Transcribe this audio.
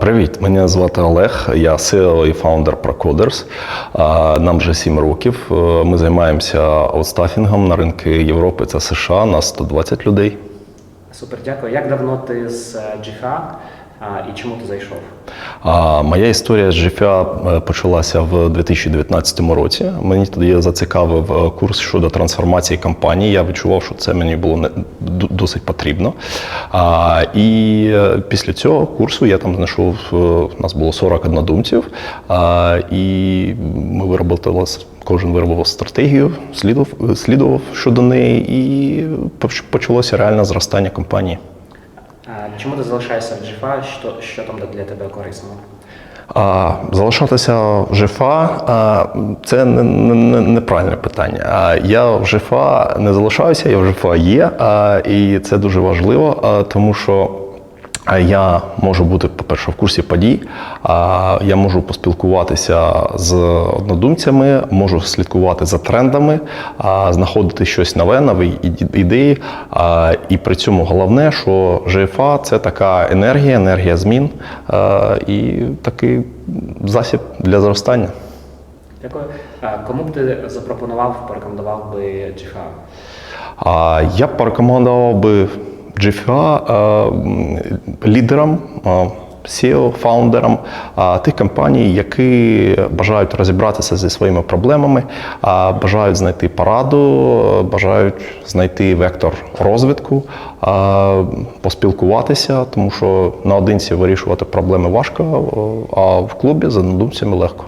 Привіт, мене звати Олег. Я CEO і фаундер Procoders. Нам вже 7 років. Е, Ми займаємося аутстафінгом на ринки Європи та США. Нас 120 людей. Супер, дякую. Як давно ти з е, а, і чому ти зайшов? А моя історія з GFA е, почалася в 2019 році. Мені тоді зацікавив е, курс щодо трансформації компанії. Я відчував, що це мені було досить потрібно. А, і е, після цього курсу я там знайшов, у нас було 40 однодумців, а, і ми виробили Кожен виробив стратегію, слідував, слідував щодо неї, і почалося реальне зростання компанії. Чому ти залишаєшся в GFA? Що, що там для тебе корисно? А, залишатися в ЖФА а, це не, не, неправильне питання. А, я в ЖФА не залишаюся, я в ЖФА є, а, і це дуже важливо, а, тому що. А, Я можу бути, по-перше, в курсі подій, я можу поспілкуватися з однодумцями, можу слідкувати за трендами, знаходити щось нове, нові ідеї. І при цьому головне, що ЖФА це така енергія, енергія змін і такий засіб для зростання. Дякую. Кому б ти запропонував, порекомендував би GFA? Я б порекомендував би GFA лідерам, SEO, фаундерам тих компаній, які бажають розібратися зі своїми проблемами, бажають знайти пораду, бажають знайти вектор розвитку, поспілкуватися, тому що наодинці вирішувати проблеми важко, а в клубі з однодумцями легко.